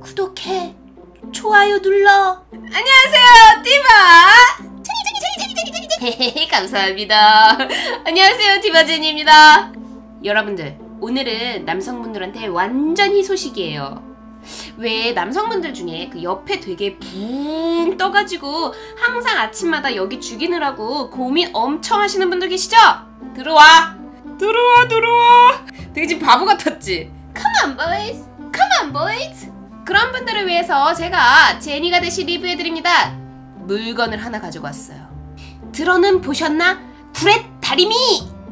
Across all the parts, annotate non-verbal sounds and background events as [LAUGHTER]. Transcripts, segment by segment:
구독해. 좋아요 눌러. 안녕하세요, 디바. [LAUGHS] 헤헤헤 감사합니다. 안녕하세요, 디바제니입니다. 여러분들, 오늘은 남성분들한테 완전 희소식이에요. 왜 남성분들 중에 그 옆에 되게 붕 떠가지고 항상 아침마다 여기 죽이느라고 고민 엄청 하시는 분들 계시죠? 들어와! 들어와, 들어와! 되게 지금 바보 같았지? Come on, boys! Come on, boys! 그런 분들을 위해서 제가 제니가 대신 리뷰해드립니다. 물건을 하나 가지고 왔어요. 들어는 보셨나? 구렛 다리미!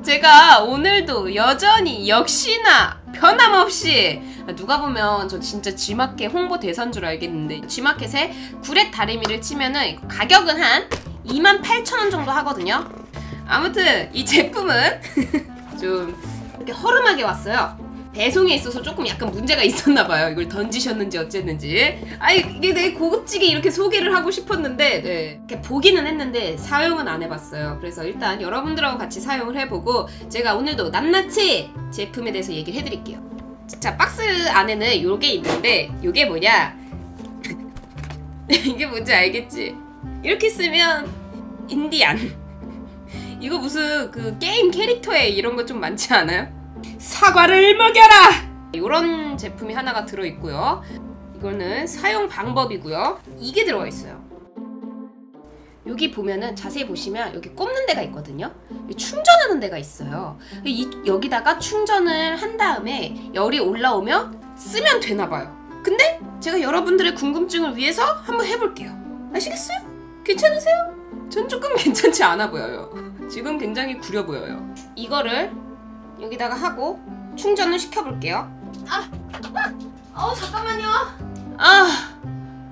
제가 오늘도 여전히 역시나 변함없이 누가 보면 저 진짜 G마켓 홍보 대사인 줄 알겠는데 G마켓에 구렛 다리미를 치면은 가격은 한 28,000원 정도 하거든요. 아무튼 이 제품은 [LAUGHS] 좀 이렇게 허름하게 왔어요. 배송에 있어서 조금 약간 문제가 있었나 봐요. 이걸 던지셨는지 어쨌는지. 아니 이게 되게 고급지게 이렇게 소개를 하고 싶었는데 네. 이렇게 보기는 했는데 사용은 안 해봤어요. 그래서 일단 여러분들하고 같이 사용을 해보고 제가 오늘도 낱낱이 제품에 대해서 얘기를 해드릴게요. 자 박스 안에는 요게 있는데 요게 뭐냐? [LAUGHS] 이게 뭔지 알겠지? 이렇게 쓰면 인디안. [LAUGHS] 이거 무슨 그 게임 캐릭터에 이런 거 좀 많지 않아요? 사과를 먹여라! 이런 제품이 하나가 들어있고요. 이거는 사용 방법이고요. 이게 들어가 있어요. 여기 보면은 자세히 보시면 여기 꼽는 데가 있거든요. 충전하는 데가 있어요. 이, 여기다가 충전을 한 다음에 열이 올라오면 쓰면 되나 봐요. 근데 제가 여러분들의 궁금증을 위해서 한번 해볼게요. 아시겠어요? 괜찮으세요? 전 조금 [LAUGHS] 괜찮지 않아 보여요. 지금 굉장히 구려 보여요. 이거를 여기다가 하고 충전을 시켜볼게요. 아, 아, 어 잠깐만요. 아,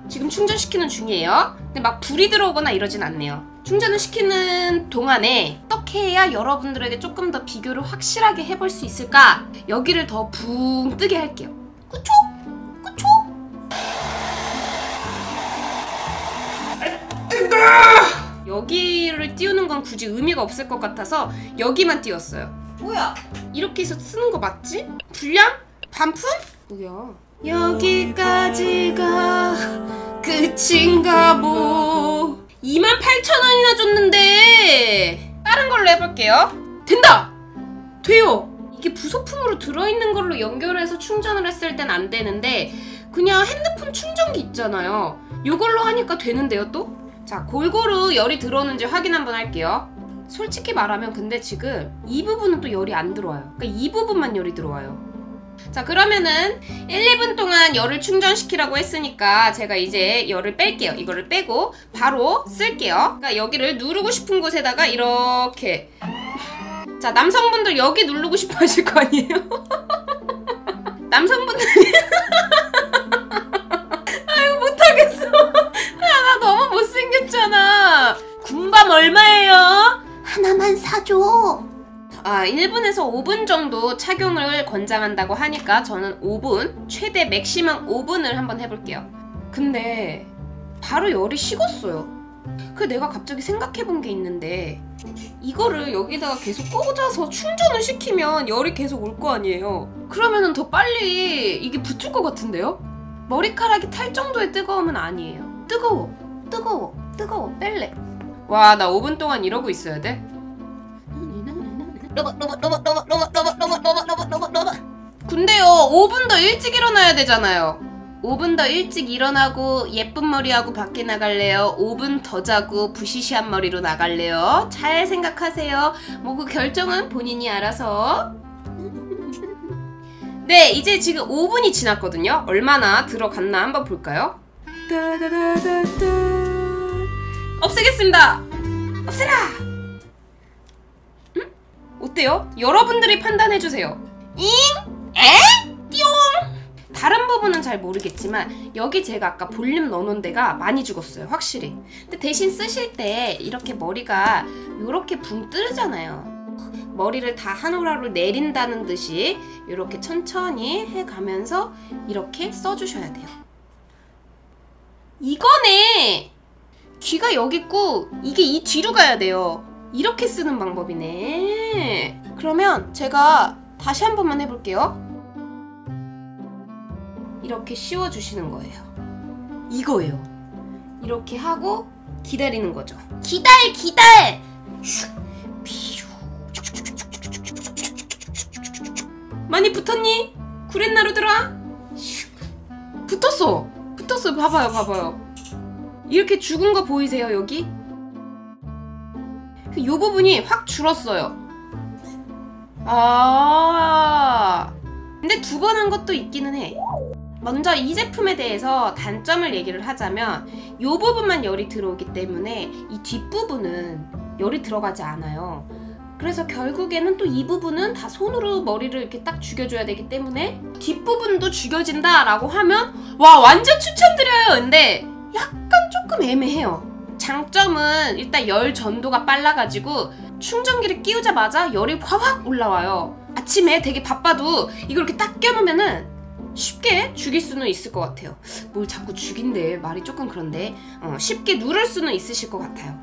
지금 충전시키는 중이에요. 근데 막 불이 들어오거나 이러진 않네요. 충전을 시키는 동안에 어떻게 해야 여러분들에게 조금 더 비교를 확실하게 해볼 수 있을까? 여기를 더 붕 뜨게 할게요. 그쵸? 그쵸? 여기를 띄우는 건 굳이 의미가 없을 것 같아서 여기만 띄웠어요. 뭐야? 이렇게 해서 쓰는 거 맞지? 분량? 반푼? 뭐야? 여기까지가 끝인가 뭐 28,000원이나 줬는데 다른 걸로 해볼게요 된다! 돼요! 이게 부속품으로 들어있는 걸로 연결해서 충전을 했을 땐 안 되는데 그냥 핸드폰 충전기 있잖아요 이걸로 하니까 되는데요 또? 자 골고루 열이 들어오는지 확인 한번 할게요 솔직히 말하면 근데 지금 이 부분은 또 열이 안 들어와요. 그러니까 이 부분만 열이 들어와요. 자 그러면은 1, 2분 동안 열을 충전시키라고 했으니까 제가 이제 열을 뺄게요. 이거를 빼고 바로 쓸게요. 그러니까 여기를 누르고 싶은 곳에다가 이렇게 자 남성분들 여기 누르고 싶어 하실 거 아니에요? [LAUGHS] 남성분들이 1분에서 5분 정도 착용을 권장한다고 하니까 저는 5분, 최대 맥시멈 5분을 한번 해볼게요. 근데 바로 열이 식었어요. 그 내가 갑자기 생각해본 게 있는데 이거를 여기다가 계속 꽂아서 충전을 시키면 열이 계속 올 거 아니에요. 그러면은 더 빨리 이게 붙을 것 같은데요? 머리카락이 탈 정도의 뜨거움은 아니에요. 뜨거워, 뜨거워, 뜨거워, 뺄래. 와, 나 5분 동안 이러고 있어야 돼? 근데요, 5분 더 일찍 일어나야 되잖아요. 5분 더 일찍 일어나고 예쁜 머리하고 밖에 나갈래요? 5분 더 자고 부시시한 머리로 나갈래요? 잘 생각하세요. 뭐 그 결정은 본인이 알아서. 네, 이제 지금 5분이 지났거든요. 얼마나 들어갔나 한번 볼까요? 없애겠습니다. 없애라. 음? 어때요? 여러분들이 판단해 주세요. 잉? 에? 띠용. 다른 부분은 잘 모르겠지만 여기 제가 아까 볼륨 넣어놓은 데가 많이 죽었어요 확실히 근데 대신 쓰실 때 이렇게 머리가 이렇게 붕 뜨르잖아요 머리를 다 한 오라로 내린다는 듯이 이렇게 천천히 해가면서 이렇게 써주셔야 돼요 이거네 귀가 여기 있고 이게 이 뒤로 가야 돼요 이렇게 쓰는 방법이네 그러면 제가 다시 한 번만 해볼게요 이렇게 씌워주시는 거예요. 이거예요. 이렇게 하고 기다리는 거죠. 기다려 기다려 많이 붙었니? 구렛나루들아? 붙었어. 붙었어. 봐봐요, 봐봐요. 이렇게 죽은 거 보이세요, 여기? 이 부분이 확 줄었어요. 아. 근데 두 번 한 것도 있기는 해. 먼저 이 제품에 대해서 단점을 얘기를 하자면 이 부분만 열이 들어오기 때문에 이 뒷부분은 열이 들어가지 않아요. 그래서 결국에는 또 이 부분은 다 손으로 머리를 이렇게 딱 죽여줘야 되기 때문에 뒷부분도 죽여진다 라고 하면 와 완전 추천드려요. 근데 약간 조금 애매해요. 장점은 일단 열 전도가 빨라가지고 충전기를 끼우자마자 열이 확확 올라와요. 아침에 되게 바빠도 이걸 이렇게 딱 껴놓으면은 쉽게 죽일 수는 있을 것 같아요. 뭘 자꾸 죽인대 말이 조금 그런데 어, 쉽게 누를 수는 있으실 것 같아요.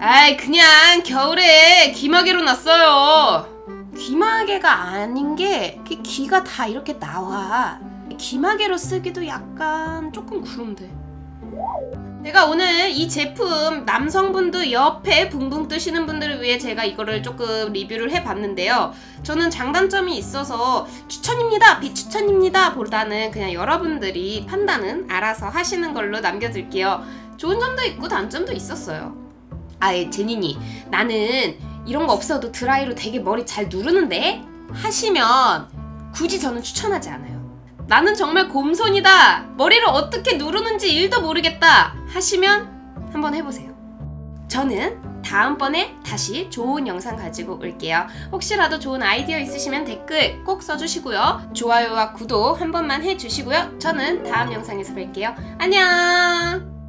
아이 그냥 겨울에 귀마개로 났어요. 귀마개가 아닌 게그 귀가 다 이렇게 나와. 귀마개로 쓰기도 약간 조금 그런데. 제가 오늘 이 제품 남성분도 옆에 붕붕 뜨시는 분들을 위해 제가 이거를 조금 리뷰를 해봤는데요. 저는 장단점이 있어서 추천입니다, 비추천입니다 보다는 그냥 여러분들이 판단은 알아서 하시는 걸로 남겨둘게요. 좋은 점도 있고 단점도 있었어요. 아예 제니니 나는 이런 거 없어도 드라이로 되게 머리 잘 누르는데 하시면 굳이 저는 추천하지 않아요. 나는 정말 곰손이다. 머리를 어떻게 누르는지 일도 모르겠다. 하시면 한번 해보세요. 저는 다음번에 다시 좋은 영상 가지고 올게요. 혹시라도 좋은 아이디어 있으시면 댓글 꼭 써주시고요. 좋아요와 구독 한 번만 해주시고요. 저는 다음 영상에서 뵐게요. 안녕!